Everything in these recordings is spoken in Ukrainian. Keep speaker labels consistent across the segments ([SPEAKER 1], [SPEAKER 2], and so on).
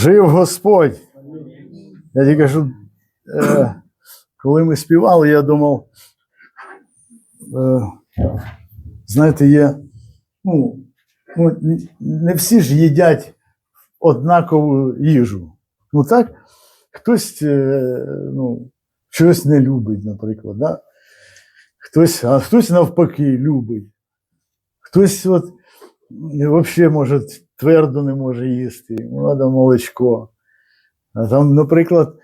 [SPEAKER 1] Жив Господь. Я тільки кажу, е, коли ми співали, я думав, е, знаєте, є, ну, ну, не всі ж їдять однакову їжу. Ну так, хтось е, ну, щось не любить, наприклад. Да? Хтось, а хтось навпаки любить. Хтось от, взагалі може твердо не може їсти, йому молочко. А там, наприклад,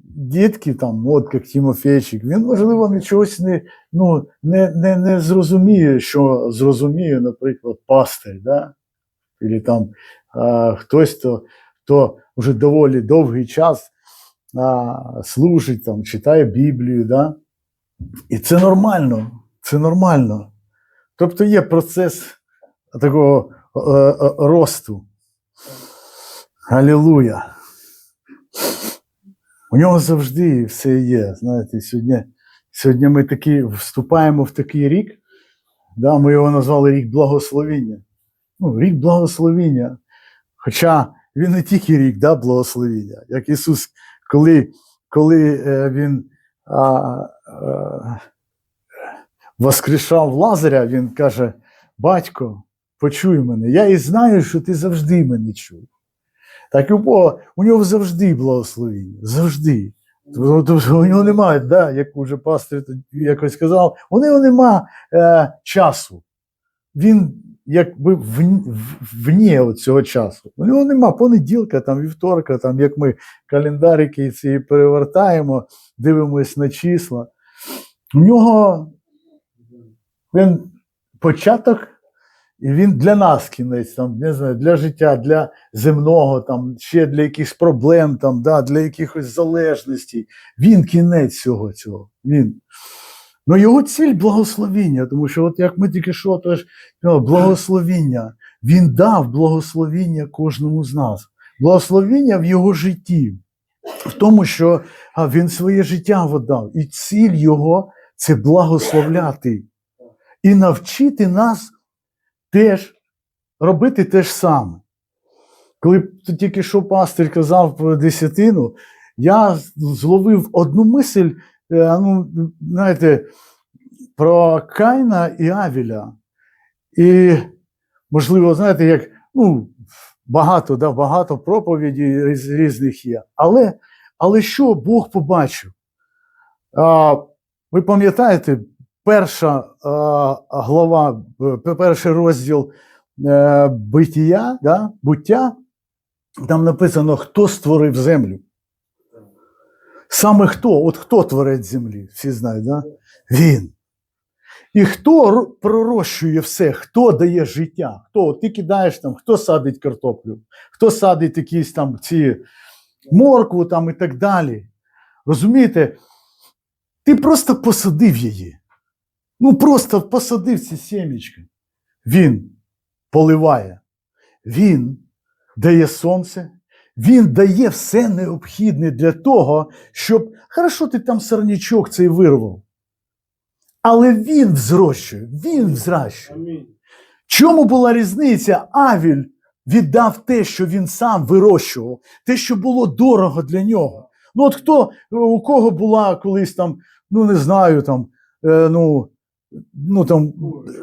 [SPEAKER 1] дітки, там, от як Тимофейчик, він, можливо, нічогось не, ну, не, не, не зрозуміє, що зрозуміє, наприклад, пастир, да? Или там а, хтось, то, то вже доволі довгий час а, служить, там, читає Біблію, да? і це нормально, це нормально. Тобто є процес такого росту. Алілуя. У нього завжди все є. Знаєте, сьогодні, сьогодні ми такі вступаємо в такий рік, да, ми його назвали рік благословіння. Ну, рік благословіння. Хоча він не тільки рік да, благословіння, як Ісус, коли, коли е, Він а, а, воскрешав Лазаря, Він каже: Батько, почуй мене, я і знаю, що ти завжди мене чув. Так і у Бога, у нього завжди благословіння, завжди. Тобто у нього немає, да, як уже пастор якось сказав, у нього нема е, часу. Він якби в- в- цього часу. У нього нема понеділка, там, вівторка, там, як ми календарики ці перевертаємо, дивимось на числа. У нього він початок, і він для нас кінець, там, не знаю, для життя, для земного, там, ще для якихось проблем, там, да, для якихось залежностей. Він кінець всього цього. Він. Ну, його ціль благословіння, тому що, от як ми тільки що, теж ну, благословіння. Він дав благословіння кожному з нас. Благословіння в його житті, в тому, що він своє життя віддав. І ціль його це благословляти і навчити нас теж робити те ж саме. Коли тільки що пастир казав про десятину, я зловив одну мисль, е, ну, знаєте, про Кайна і Авіля. І, можливо, знаєте, як ну, багато, да, багато проповідей різних є. Але, але що Бог побачив? А, ви пам'ятаєте, перша а, глава, е, перший розділ е, биття, да, буття, там написано, хто створив землю. Саме хто? От хто творець землі? Всі знають, да? Він. І хто пророщує все, хто дає життя? Хто? Ти кидаєш там, хто садить картоплю, хто садить якісь там ці моркву там і так далі. Розумієте? Ти просто посадив її. Ну, просто посадив ці сімечки. Він поливає, він дає сонце, він дає все необхідне для того, щоб. Хорошо, ти там сорнячок цей вирвав. Але він взрощує, він взращує. Чому була різниця? Авіль віддав те, що він сам вирощував, те, що було дорого для нього. Ну, от хто у кого була колись там, ну не знаю, там, е, ну, ну там,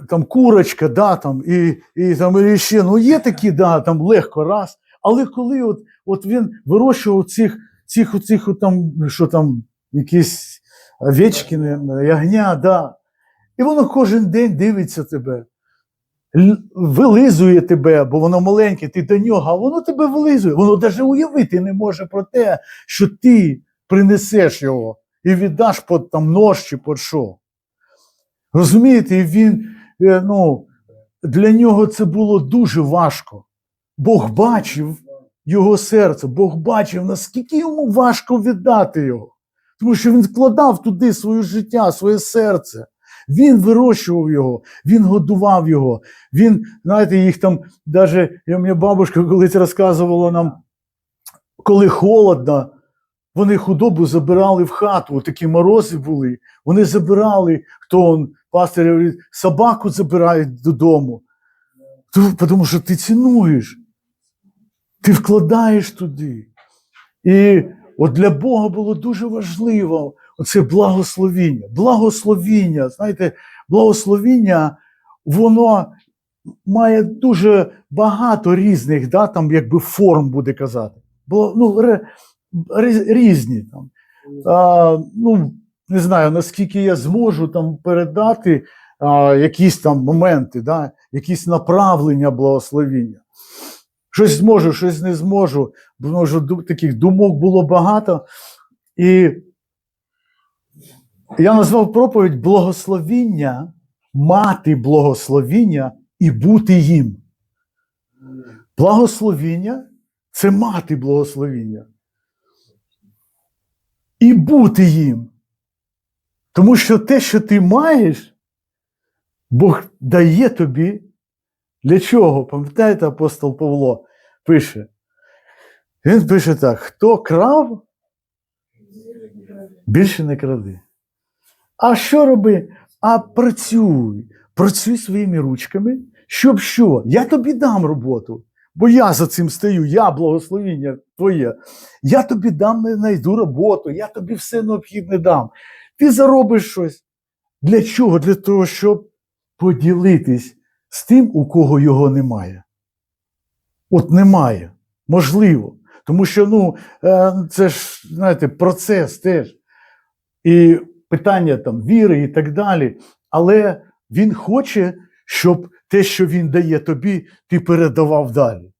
[SPEAKER 1] там курочка, да, там, і, і там ще, ну є такі, да, там легко раз. Але коли от, от він вирощував цих, цих, цих, от там, що там, якісь овечки, ягня, да. І воно кожен день дивиться тебе, вилизує тебе, бо воно маленьке, ти до нього, а воно тебе вилизує. Воно навіть уявити не може про те, що ти принесеш його і віддаш під там нож чи під що. Розумієте, він, е, ну, для нього це було дуже важко. Бог бачив його серце, Бог бачив, наскільки йому важко віддати його. Тому що він вкладав туди своє життя, своє серце. Він вирощував його, він годував його. Він, знаєте, їх там, навіть моя бабушка колись розказувала нам, коли холодно, вони худобу забирали в хату, такі морози були. Вони забирали, хто он, пастор говорить, собаку забирають додому. Тому- що ти цінуєш. Ти вкладаєш туди. І от для Бога було дуже важливо оце благословіння. Благословіння, знаєте, благословіння, воно має дуже багато різних, да, там, якби форм буде казати. Бо, ну, різні там. А, ну, не знаю, наскільки я зможу там передати а, якісь там моменти, да, якісь направлення благословіння. Щось зможу, щось не зможу. Бо таких думок було багато. І я назвав проповідь благословіння, мати благословіння і бути їм. Благословіння це мати благословіння. І бути їм. Тому що те, що ти маєш, Бог дає тобі. Для чого? Пам'ятаєте, апостол Павло пише? Він пише так: хто крав, більше не кради. А що роби? А працюй. Працюй своїми ручками, щоб що? Я тобі дам роботу, бо я за цим стою, я благословіння твоє. Я тобі дам, не знайду роботу, я тобі все необхідне дам. Ти заробиш щось. Для чого? Для того, щоб поділитись з тим, у кого його немає. От немає. Можливо. Тому що ну, е, це ж, знаєте, процес теж. І питання там віри і так далі. Але він хоче, щоб те, що він дає тобі, ти передавав далі.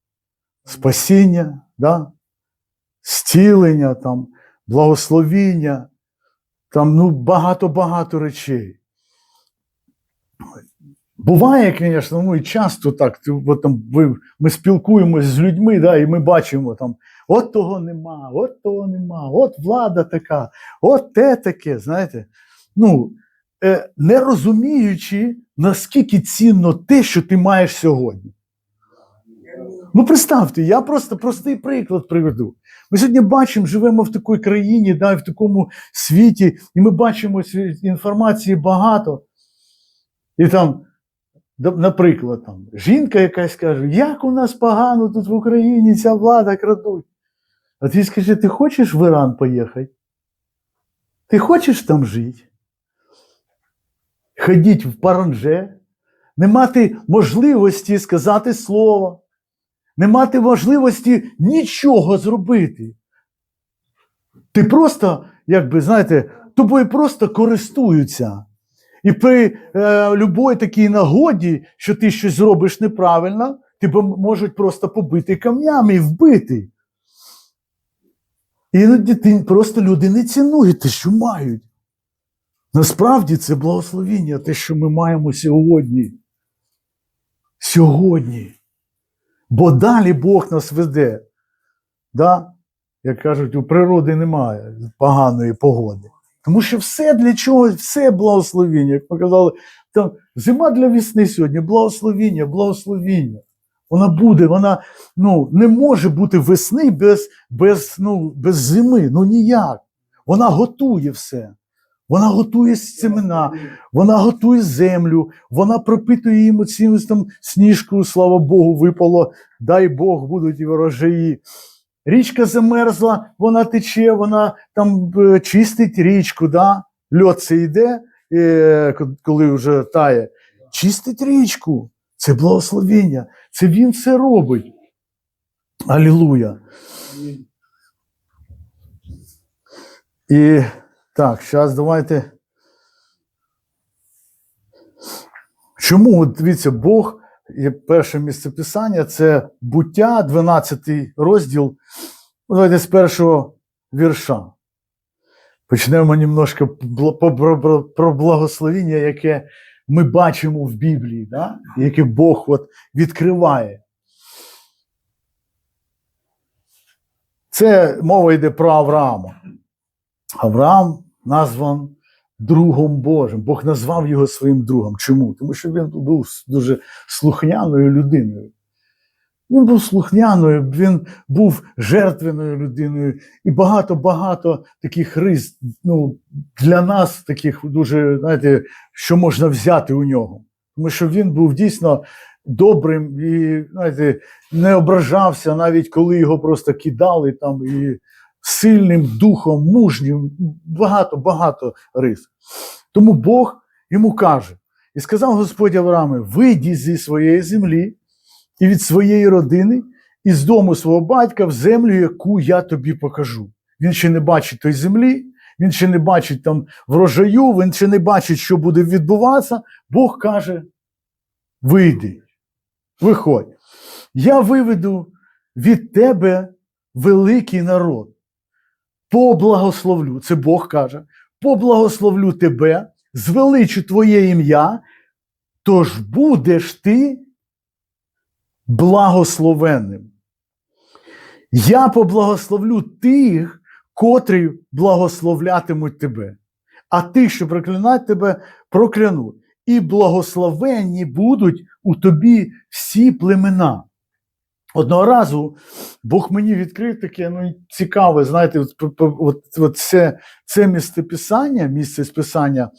[SPEAKER 1] Спасіння, да? зцілення, там, благословіння, там ну, багато-багато речей. Буває, звісно, ну і часто так. ти- от там, ви, ми спілкуємося з людьми, да, і ми бачимо там, от того нема, от того нема, от влада така, от те таке, знаєте. Ну, е, не розуміючи, наскільки цінно те, що ти маєш сьогодні. Ну, представте, я просто простий приклад приведу. Ми сьогодні бачимо, живемо в такій країні, да, в такому світі, і ми бачимо ці- інформації багато. І там, наприклад, там, жінка якась каже, як у нас погано тут в Україні ця влада крадуть. А ти скажи, ти хочеш в Іран поїхати? Ти хочеш там жити? Ходіть в паранже, не мати можливості сказати слово, не мати можливості нічого зробити. Ти просто, якби, знаєте, тобою просто користуються. І при е, любой такій нагоді, що ти щось зробиш неправильно, тебе можуть просто побити камнями і вбити. Іноді ти просто люди не цінують те, що мають. Насправді це благословіння, те, що ми маємо сьогодні. Сьогодні. Бо далі Бог нас веде. Да? Як кажуть, у природи немає поганої погоди. Тому що все для чого, все благословіння. Як ми казали, там зима для весни сьогодні, благословіння, благословіння. Вона буде, вона ну, не може бути весни без, без, ну, без зими. Ну ніяк. Вона готує все. Вона готує семена, вона готує землю, вона пропитує їм оцінюсь там сніжкою, слава Богу, випало. Дай Бог, будуть і ворожаї. Річка замерзла, вона тече, вона там е, чистить річку, да? льод це йде, е, коли вже тає. Чистить річку. Це благословення. Це він це робить. Алілуя. І так, зараз давайте. Чому, от дивіться, Бог, є перше місце писання це буття, 12 розділ. Ну, Давайте з першого вірша. Почнемо немножко про благословіння, яке ми бачимо в Біблії, да? яке Бог от відкриває. Це мова йде про Авраама. Авраам назван другом Божим. Бог назвав його своїм другом. Чому? Тому що він був дуже слухняною людиною. Він був слухняною, він був жертвеною людиною, і багато-багато таких рис ну, для нас, таких дуже, знаєте, що можна взяти у нього. Тому що він був дійсно добрим і знаєте, не ображався, навіть коли його просто кидали там і сильним духом, мужнім, багато, багато рис. Тому Бог йому каже: і сказав Господь Аврааме: вийди зі своєї землі і від своєї родини, і з дому свого батька в землю, яку я тобі покажу. Він ще не бачить той землі, він ще не бачить там врожаю, він ще не бачить, що буде відбуватися. Бог каже: вийди, виходь. Я виведу від тебе великий народ. Поблагословлю, це Бог каже, поблагословлю тебе, звеличу твоє ім'я, тож будеш ти благословенним. Я поблагословлю тих, котрі благословлятимуть тебе, а тих, що проклинають тебе, прокляну. І благословенні будуть у тобі всі племена. Одного разу Бог мені відкрив таке ну, цікаве, знаєте, от, от, от, це, це місце писання, місце списання,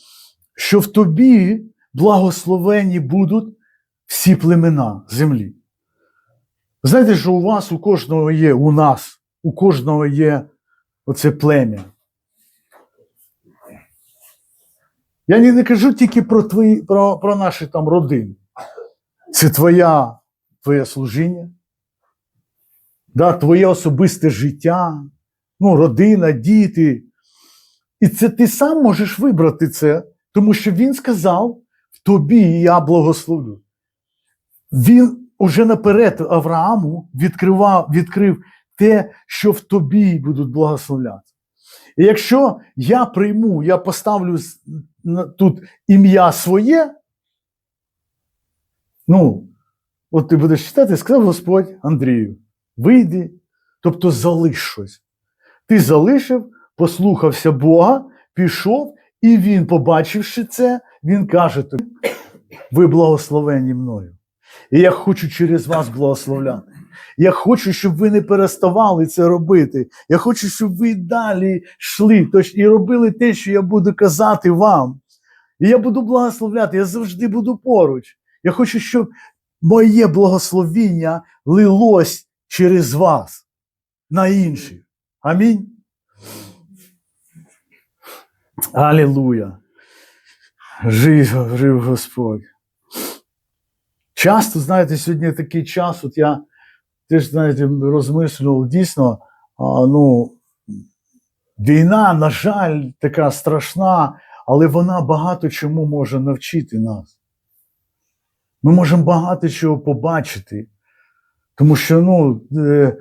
[SPEAKER 1] що в тобі благословенні будуть всі племена землі. Знаєте, що у вас, у кожного є, у нас, у кожного є оце плем'я. Я не, не кажу тільки про, твої, про, про наші там родини. Це твоя, твоє служіння, да, твоє особисте життя, ну, родина, діти. І це ти сам можеш вибрати це, тому що він сказав: в тобі я благословлю. Він уже наперед Аврааму відкривав, відкрив те, що в тобі будуть благословляти. І якщо я прийму, я поставлю тут ім'я своє, ну, от ти будеш читати, сказав Господь Андрію, вийди, тобто залиш щось. Ти залишив, послухався Бога, пішов, і він, побачивши це, він каже тобі: ви благословені мною. І я хочу через вас благословляти. Я хочу, щоб ви не переставали це робити. Я хочу, щоб ви далі йшли тож, і робили те, що я буду казати вам. І я буду благословляти, я завжди буду поруч. Я хочу, щоб моє благословіння лилось через вас на інших. Амінь. Алілуя. Жив, жив Господь. Часто, знаєте, сьогодні такий час, от я теж, знаєте, розмислював дійсно, а, ну, війна, на жаль, така страшна, але вона багато чому може навчити нас. Ми можемо багато чого побачити, тому що ну, е,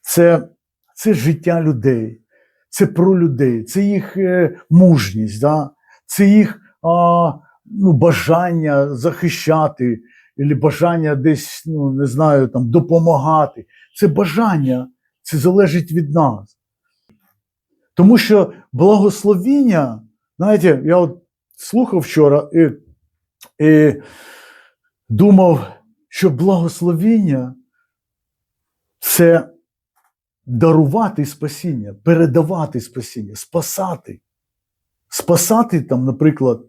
[SPEAKER 1] це, це життя людей, це про людей, це їх е, мужність, да? це їх а, ну, бажання захищати, або бажання десь, ну, не знаю, там, допомагати. Це бажання, це залежить від нас. Тому що благословіння, знаєте, я от слухав вчора і, і думав, що благословіння це дарувати спасіння, передавати спасіння, спасати. Спасати там, наприклад,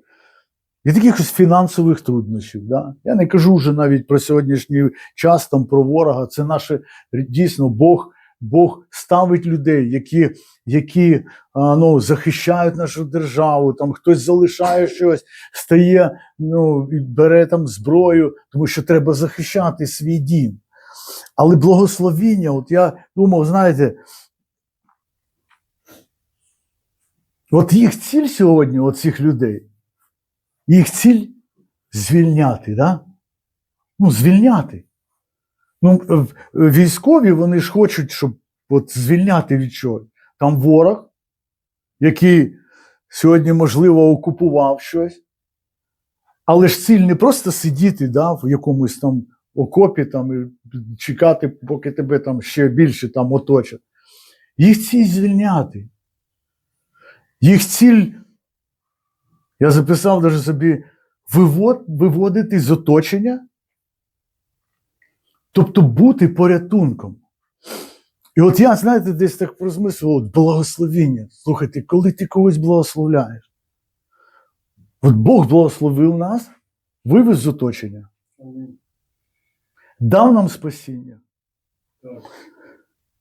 [SPEAKER 1] від якихось фінансових труднощів. Да? Я не кажу вже навіть про сьогоднішній час, там, про ворога. Це наше дійсно Бог. Бог ставить людей, які, які ну, захищають нашу державу, там хтось залишає щось, стає, ну, бере там зброю, тому що треба захищати свій дім. Але благословіння, от я думав, знаєте, от їх ціль сьогодні, от цих людей, їх ціль звільняти, да? Ну, звільняти. Ну, військові вони ж хочуть, щоб от звільняти від чого. Там ворог, який сьогодні, можливо, окупував щось. Але ж ціль не просто сидіти да, в якомусь там окопі там, і чекати, поки тебе там ще більше там оточать. Їх ціль звільняти. Їх ціль, я записав даже собі, вивод, виводити з оточення, тобто бути порятунком. І от я, знаєте, десь так розмислював, благословіння. Слухайте, коли ти когось благословляєш, от Бог благословив нас, вивез з оточення. Дав нам спасіння,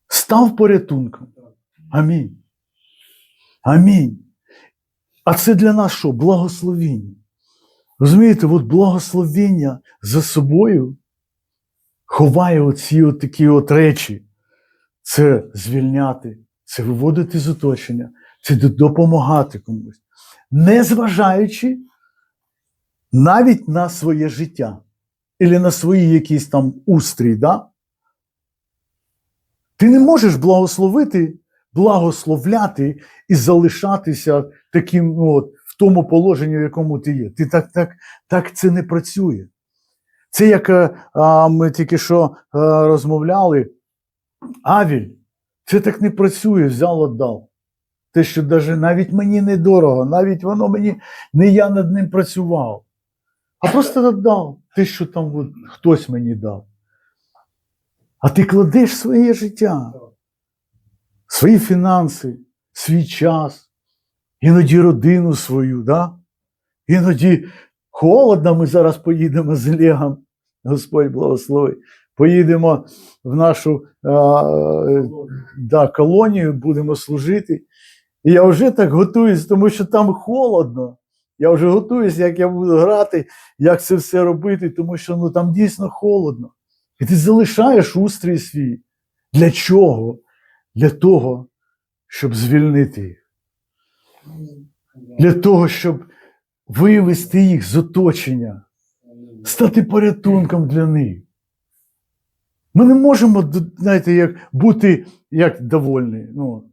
[SPEAKER 1] став порятунком. Амінь. Амінь. А це для нас що? Благословіння. Розумієте, от благословіння за собою ховає оці от такі от речі. Це звільняти, це виводити з оточення, це допомагати комусь. Незважаючи навіть на своє життя, або на свої якісь там устрій, да? Ти не можеш благословити, благословляти і залишатися таким, ну, от, в тому положенні, в якому ти є. Ти так, так, так це не працює. Це як е, а, ми тільки що е, розмовляли, Авіль, це так не працює, взяв, отдав. Те, що даже, навіть мені недорого, навіть воно мені, не я над ним працював, а просто віддав те, що там от, хтось мені дав. А ти кладеш своє життя, свої фінанси, свій час, іноді родину свою, да? іноді холодно, ми зараз поїдемо з Олегом, Господь благослови. Поїдемо в нашу а, да, колонію, будемо служити. І я вже так готуюсь, тому що там холодно. Я вже готуюсь, як я буду грати, як це все робити, тому що ну, там дійсно холодно. І ти залишаєш устрій свій. Для чого? Для того, щоб звільнити їх. Для того, щоб вивести їх з оточення. Стати порятунком для них. Ми не можемо, знаєте, як бути як довольні, ну,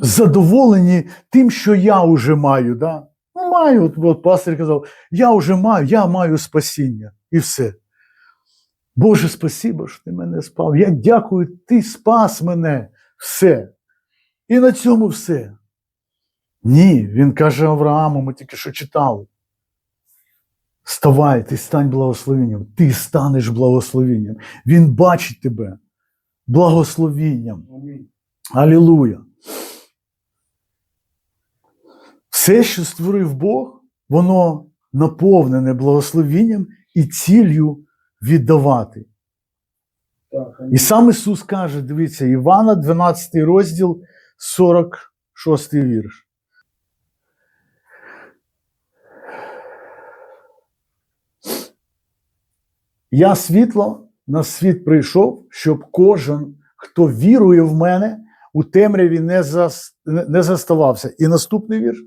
[SPEAKER 1] задоволені тим, що я вже маю. Да? Ну, маю, от, от пастор казав, я вже маю, я маю спасіння. І все. Боже, спасибо, що ти мене спав. Я дякую, ти спас мене. Все. І на цьому все. Ні, він каже Аврааму, ми тільки що читали. Вставай, ти стань благословенням, ти станеш благословенням. Він бачить тебе благословенням. Алілуя. Все, що створив Бог, воно наповнене благословінням і ціллю віддавати.
[SPEAKER 2] Так,
[SPEAKER 1] І сам Ісус каже: дивіться, Івана, 12 розділ, 46 вірш. Я світло на світ прийшов, щоб кожен, хто вірує в мене, у темряві не, зас... не заставався. І наступний вірш.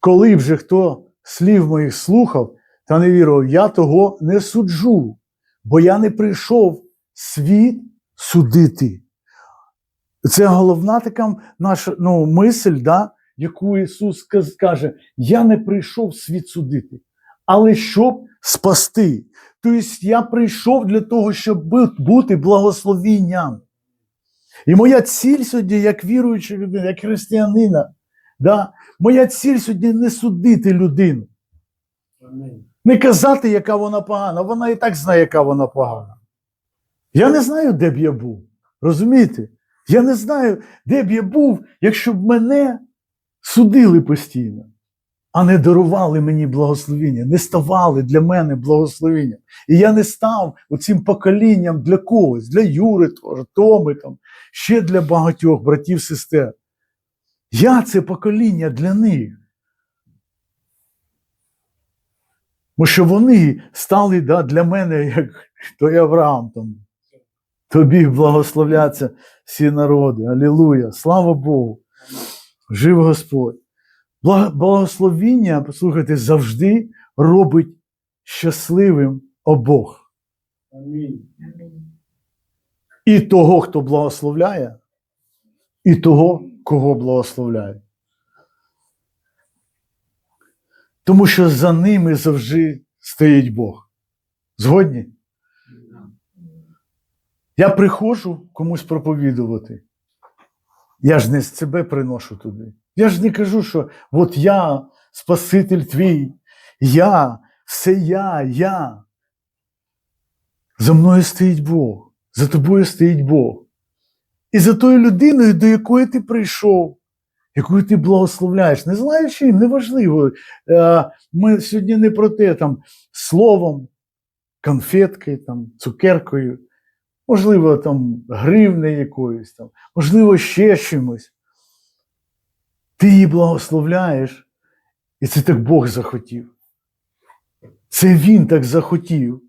[SPEAKER 1] Коли вже хто слів моїх слухав та не вірував, я того не суджу, бо я не прийшов світ судити. Це головна така наша ну, мисль, да, яку Ісус каже: Я не прийшов світ судити, але щоб спасти. Тобто я прийшов для того, щоб бути благословінням. І моя ціль сьогодні, як віруюча людина, як християнина, да, моя ціль сьогодні не судити людину, не казати, яка вона погана. Вона і так знає, яка вона погана. Я не знаю, де б я був. Розумієте? Я не знаю, де б я був, якщо б мене судили постійно, а не дарували мені благословіння, не ставали для мене благословінням. І я не став оцим поколінням для когось, для Юри, Томи, там, ще для багатьох братів, сестер. Я це покоління для них. Бо що вони стали да, для мене, як той Авраам там. Тобі благословляться всі народи. Алілуя! Слава Богу! Жив Господь! Бла- Благословіння, послухайте, завжди робить щасливим обох.
[SPEAKER 2] Амінь.
[SPEAKER 1] І того, хто благословляє, і того, кого благословляє. Тому що за ними завжди стоїть Бог. Згодні? Я приходжу комусь проповідувати. Я ж не з себе приношу туди. Я ж не кажу, що от я Спаситель твій, я, все я, я. За мною стоїть Бог, за тобою стоїть Бог. І за тою людиною, до якої ти прийшов, якою ти благословляєш, не знаю чим, неважливо. Е, Ми сьогодні не про те там словом, конфеткою, там, цукеркою, можливо, там гривнею якоюсь, там, можливо, ще чимось. Ти її благословляєш, і це так Бог захотів. Це Він так захотів.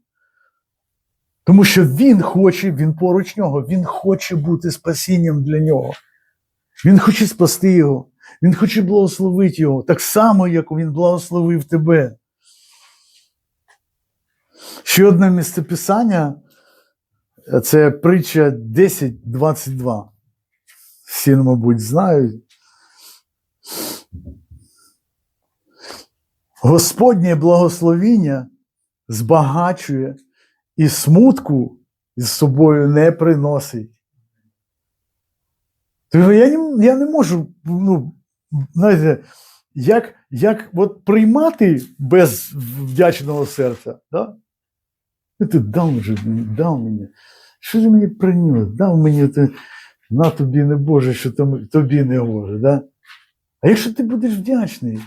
[SPEAKER 1] Тому що Він хоче, він поруч нього, він хоче бути спасінням для нього. Він хоче спасти його, він хоче благословити його, так само, як він благословив тебе. Ще одне місцеписання це притча 10.22. Всі, мабуть, знають. Господнє благословіння збагачує і смутку з собою не приносить. Тобто я не, я не можу, ну, знаєте, як, як от приймати без вдячного серця. Да? Ти дав вже мені, дав мені. Що ж мені приніс? Дав мені те, на тобі не Боже, що тобі не Боже. Да? А якщо ти будеш вдячний,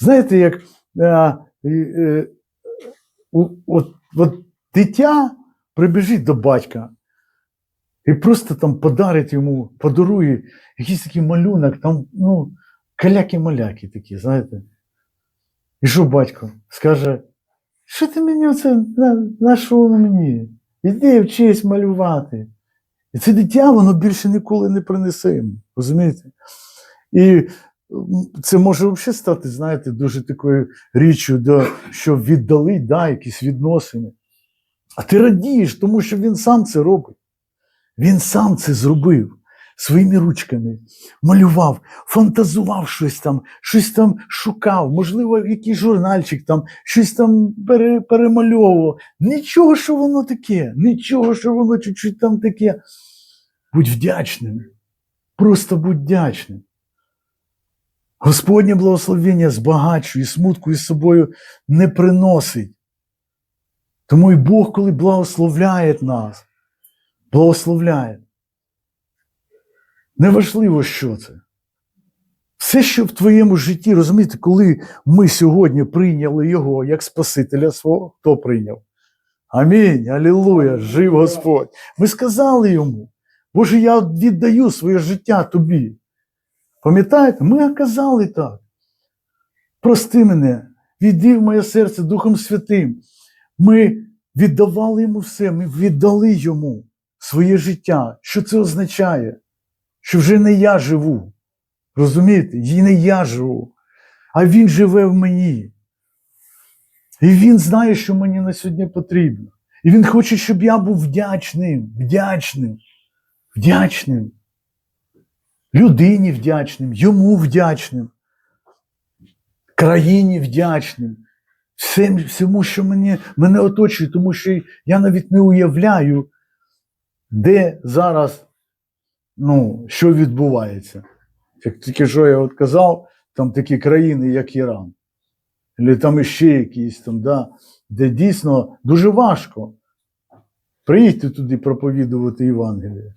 [SPEAKER 1] знаєте, як от, от дитя прибіжить до батька і просто там подарить йому, подарує якийсь такий малюнок, там, ну, каляки-маляки такі, знаєте. І що батько скаже, що ти мені оце на, на що мені? Іди вчись малювати. І це дитя воно більше ніколи не принесе йому. Розумієте? І це може взагалі стати, знаєте, дуже такою річчю, до, що віддали да, якісь відносини. А ти радієш, тому що він сам це робить. Він сам це зробив своїми ручками, малював, фантазував щось там, щось там шукав, можливо, якийсь журнальчик там, щось там пере, перемальовував. Нічого, що воно таке, нічого, що воно чуть-чуть там таке. Будь вдячним. Просто будь вдячним. Господнє благословення і смутку із собою не приносить. Тому і Бог, коли благословляє нас, благословляє. Неважливо, що це. Все, що в твоєму житті, розумієте, коли ми сьогодні прийняли Його як Спасителя свого, хто прийняв? Амінь, Алілуя, жив Господь. Ми сказали йому, Боже, я віддаю своє життя тобі. Пам'ятаєте, ми казали так. Прости мене, віддай в моє серце Духом Святим. Ми віддавали йому все, ми віддали йому своє життя. Що це означає? Що вже не я живу. Розумієте? І не я живу, а він живе в мені. І він знає, що мені на сьогодні потрібно. І він хоче, щоб я був вдячним, вдячним, вдячним. Людині вдячним, йому вдячним, країні вдячним, всім, всьому, що мені, мене оточує, тому що я навіть не уявляю, де зараз ну, що відбувається. Як тільки що я от казав, там такі країни, як Іран, або там іще якісь там, да, де дійсно дуже важко. Приїдьте туди проповідувати Євангеліє.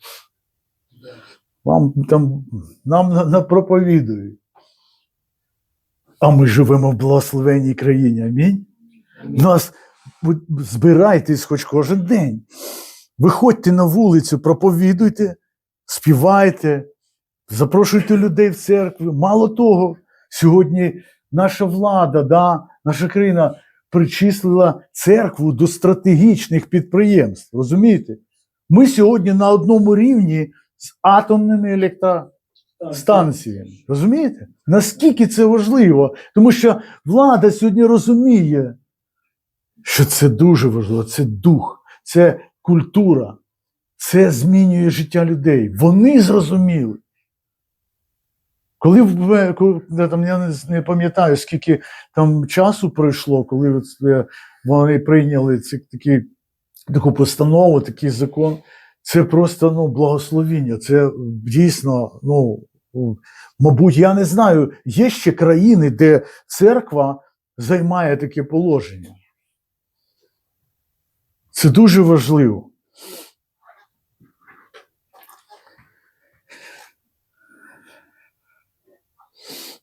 [SPEAKER 1] Вам там, нам на- напроповідують. А ми живемо в благословенній країні. Амінь. Нас збирайтесь хоч кожен день. Виходьте на вулицю, проповідуйте, співайте, запрошуйте людей в церкву. Мало того, сьогодні наша влада, да, наша країна причислила церкву до стратегічних підприємств. Розумієте? Ми сьогодні на одному рівні з атомними електростанціями. Розумієте? Наскільки це важливо? Тому що влада сьогодні розуміє, що це дуже важливо, це дух, це культура, це змінює життя людей. Вони зрозуміли. Коли там я не, не пам'ятаю, скільки там часу пройшло, коли е, вони прийняли ці, такі, таку постанову, такий закон, це просто ну, благословіння. Це дійсно, ну, мабуть, я не знаю, є ще країни, де церква займає таке положення. Це дуже важливо.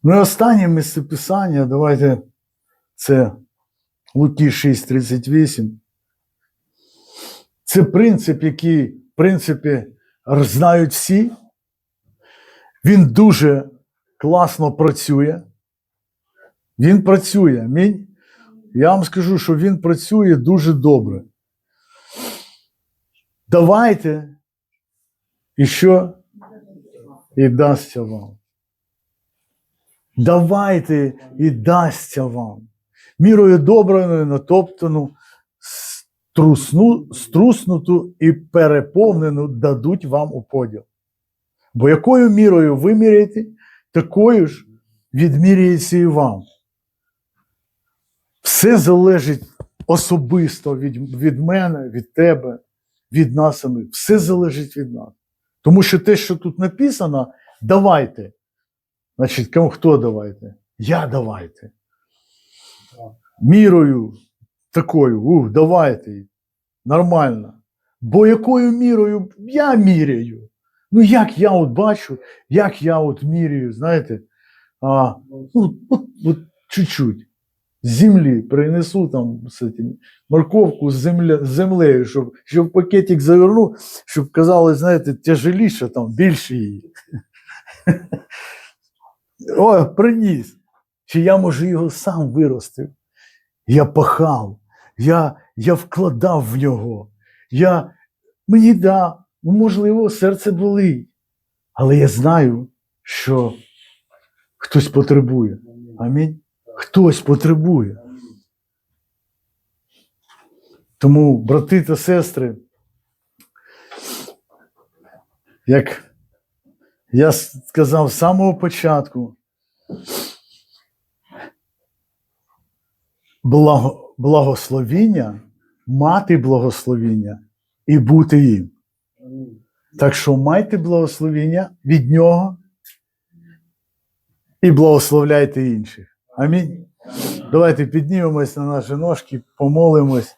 [SPEAKER 1] Ну і останнє місцеписання, давайте це Луки 6:38. Це принцип, який, принципі, знають всі. Він дуже класно працює. Він працює. Амінь. Я вам скажу, що він працює дуже добре. Давайте, і що? І дасться вам. Давайте і дасться вам. Мірою добраною, натоптану, струсну, струснуту і переповнену дадуть вам у поділ. Бо якою мірою ви міряєте, такою ж відміряється і вам. Все залежить особисто від, від мене, від тебе, від нас самих. Все залежить від нас. Тому що те, що тут написано, давайте. Значить, кому хто давайте? Я давайте. Мірою такою, ух, давайте. Нормально. Бо якою мірою я міряю? Ну, як я от бачу, як я от міряю, знаєте, а, ну, от, от чуть-чуть. З землі принесу там этим, морковку з, земля, землею, щоб, щоб пакетик завернув, щоб казали, знаєте, тяжеліше, там більше її. О, приніс. Чи я, може, його сам виростив? Я пахав, я, я вкладав в нього. Я, мені да, можливо, серце болить. Але я знаю, що хтось потребує. Амінь. Хтось потребує. Тому, брати та сестри, як я сказав з самого початку, благо, благословіння, мати благословіння і бути їм. Так що майте благословіння від нього і благословляйте інших. Амінь. Давайте піднімемось на наші ножки, помолимось.